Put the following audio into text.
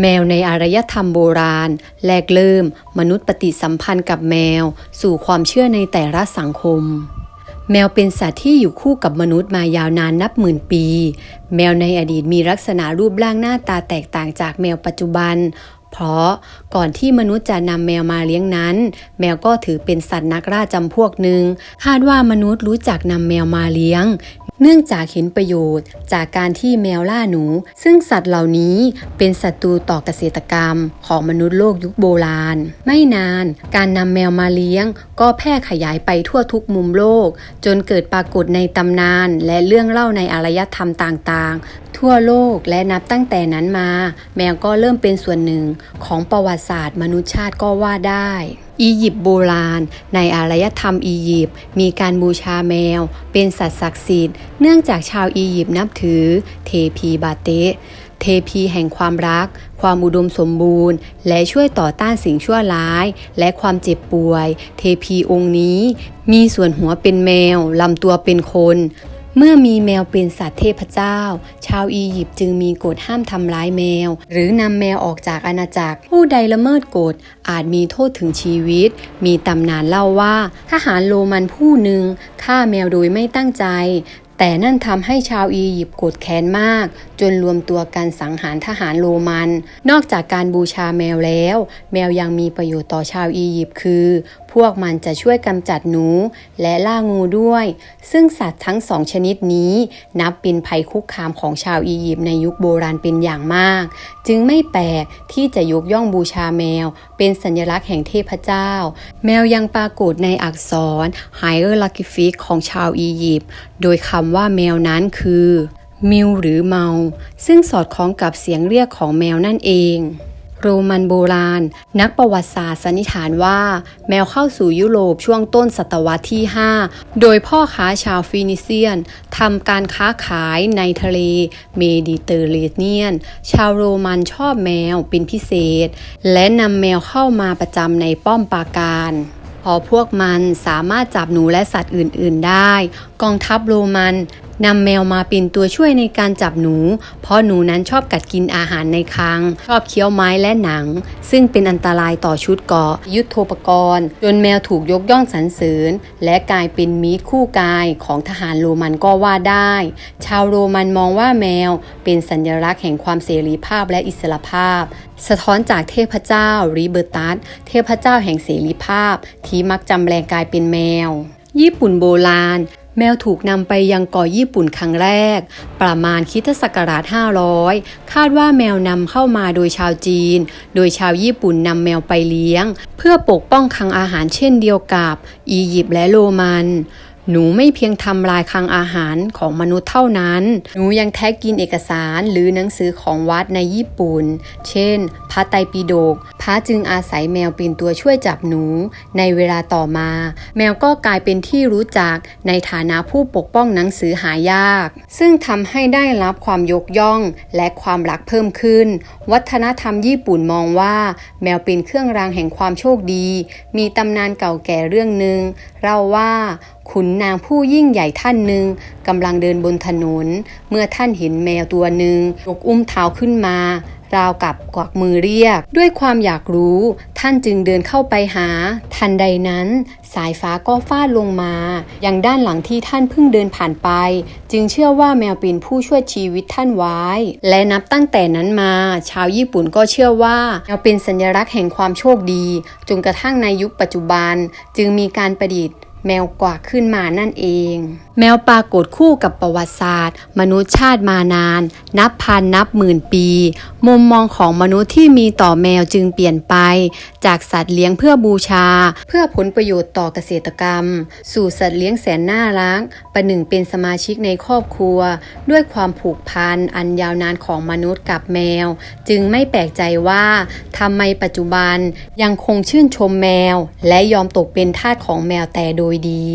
แมวในอารยธรรมโบราณ แรกเริ่ม มนุษย์ปฏิสัมพันธ์กับแมว สู่ความเชื่อในแต่ละสังคม แมวเป็นสัตว์ที่อยู่คู่กับมนุษย์มายาวนานนับหมื่นปี แมวในอดีตมีลักษณะรูปร่างหน้าตาแตกต่างจากแมวปัจจุบัน เพราะก่อนที่มนุษย์จะนำแมวมาเลี้ยงนั้น แมวก็ถือเป็นสัตว์นักล่าจำพวกหนึ่งคาดว่ามนุษย์รู้จักนำแมวมาเลี้ยง เนื่องจากเห็นประโยชน์จากการที่แมวล่าหนู ซึ่งสัตว์เหล่านี้เป็นศัตรูต่อเกษตรกรรมของมนุษย์โลกยุคโบราณ ไม่นานการนำแมวมาเลี้ยง ก็แพร่ขยายไปทั่วทุกมุมโลก จนเกิดปรากฏในตำนาน และเรื่องเล่าในอารยธรรมต่างๆ ทั่วโลกและนับตั้งแต่นั้นมา แมวก็เริ่มเป็นส่วนหนึ่งของประวัติศาสตร์มนุษยชาติก็ว่าได้อียิปต์โบราณ ในอารยธรรมอียิปต์มีการบูชาแมว เป็นสัตว์ศักดิ์สิทธิ์เนื่องจากชาวอียิปต์นับถือ เทพีบาเตเทพีแห่งความรัก ความอุดมสมบูรณ์ และช่วยต่อต้านสิ่งชั่วร้าย และความเจ็บป่วย เทพีองค์นี้ มีส่วนหัวเป็นแมว ลำตัวเป็นคน เมื่อมีแมวเป็นสัตว์เทพเจ้า ชาวอียิปต์จึงมีกฎห้ามทำร้ายแมว หรือนำแมวออกจากอาณาจักร ผู้ใดละเมิดกฎอาจมีโทษถึงชีวิต มีตำนานเล่าว่า ทหารโรมันผู้หนึ่งฆ่าแมวโดยไม่ตั้งใจแต่นั่นทำให้ชาวอียิปต์โกรธแค้นมาก จนรวมตัวกันสังหารทหารโรมัน นอกจากการบูชาแมวแล้ว แมวยังมีประโยชน์ต่อชาวอียิปต์คือ พวกมันจะช่วยกำจัดหนูและล่างูด้วย ซึ่งสัตว์ทั้งสองชนิดนี้นับเป็นภัยคุกคามของชาวอียิปต์ในยุคโบราณเป็นอย่างมาก จึงไม่แปลกที่จะยกย่องบูชาแมว เป็นสัญลักษณ์แห่งเทพเจ้า แมวยังปรากฏในอักษรไฮเออร์ลากิฟิกของชาวอียิปต์โดยคำว่าแมวนั้นคือมิวหรือเมา ซึ่งสอดคล้องกับเสียงเรียกของแมวนั่นเอง โรมันโบราณ นักประวัติศาสตร์สันนิษฐานว่า แมวเข้าสู่ยุโรปช่วงต้นศตวรรษที่ 5 โดยพ่อค้าชาวฟินิเซียนทำการค้าขายในทะเลเมดิเตอร์เรเนียน ชาวโรมันชอบแมวเป็นพิเศษ และนำแมวเข้ามาประจำในป้อมปราการพอพวกมันสามารถจับหนูและสัตว์อื่น ๆ ได้ กองทัพโรมันนำแมวมาเป็นตัวช่วยในการจับหนู เพราะหนูนั้นชอบกัดกินอาหารในคาง ชอบเคี้ยวไม้และหนัง ซึ่งเป็นอันตรายต่อชุดเกาะ ยุทโธปกรณ์ จนแมวถูกยกย่องสรรเสริญ และกลายเป็นมิตคู่กายของทหารโรมันก็ว่าได้ ชาวโรมันมองว่าแมวเป็นสัญลักษณ์แห่งความเสรีภาพและอิสรภาพ สะท้อนจากเทพเจ้าริเบอร์ตัสเทพเจ้าแห่งเสรีภาพ ที่มักจำแรงกายเป็นแมว ญี่ปุ่นโบราณ แมวถูกนำไปยังเกาะญี่ปุ่นครั้งแรก ประมาณคริสตศักราช 500 คาดว่าแมวนำเข้ามาโดยชาวจีน โดยชาวญี่ปุ่นนำแมวไปเลี้ยง เพื่อปกป้องคังอาหารเช่นเดียวกับ อียิปต์และโรมัน หนูไม่เพียงทำลายคลังอาหารของมนุษย์เท่านั้น หนูยังแท็กกินเอกสารหรือหนังสือของวัดในญี่ปุ่น เช่น พระไตรปิฎก พระจึงอาศัยแมวเป็นตัวช่วยจับหนู ในเวลาต่อมา แมวก็กลายเป็นที่รู้จักในฐานะผู้ปกป้องหนังสือหายาก ซึ่งทำให้ได้รับความยกย่องและความรักเพิ่มขึ้น วัฒนธรรมญี่ปุ่นมองว่า แมวเป็นเครื่องรางแห่งความโชคดี มีตำนานเก่าแก่เรื่องหนึ่งเล่าว่าขุนนางผู้ยิ่งใหญ่ท่านหนึ่งกำลังเดินบนถนน เมื่อท่านเห็นแมวตัวหนึ่งยกอุ้มเท้าขึ้นมาราวกับกวักมือเรียก ด้วยความอยากรู้ ท่านจึงเดินเข้าไปหา ทันใดนั้น สายฟ้าก็ฟาดลงมา อยังด้านหลังที่ท่านเพิ่งเดินผ่านไป จึงเชื่อว่าแมวเป็นผู้ช่วยชีวิตท่านไว้ และนับตั้งแต่นั้นมา ชาวญี่ปุ่นก็เชื่อว่าแมวเป็นสัญลักษณ์แห่งความโชคดี จนกระทั่งในยุคปัจจุบัน จึงมีการประดิษฐ์ แมวกว่าขึ้นมานั่นเองแมวปรากฏคู่กับประวัติศาสตร์ มนุษยชาติมานาน นับพันนับหมื่นปี มุมมองของมนุษย์ที่มีต่อแมวจึงเปลี่ยนไป จากสัตว์เลี้ยงเพื่อบูชา เพื่อผลประโยชน์ต่อเกษตรกรรม สู่สัตว์เลี้ยงแสนน่ารักประหนึ่งเป็นสมาชิกในครอบครัว ด้วยความผูกพันอันยาวนานของมนุษย์กับแมว จึงไม่แปลกใจว่าทำไมปัจจุบันยังคงชื่นชมแมว และยอมตกเป็นทาสของแมวแต่โดยดี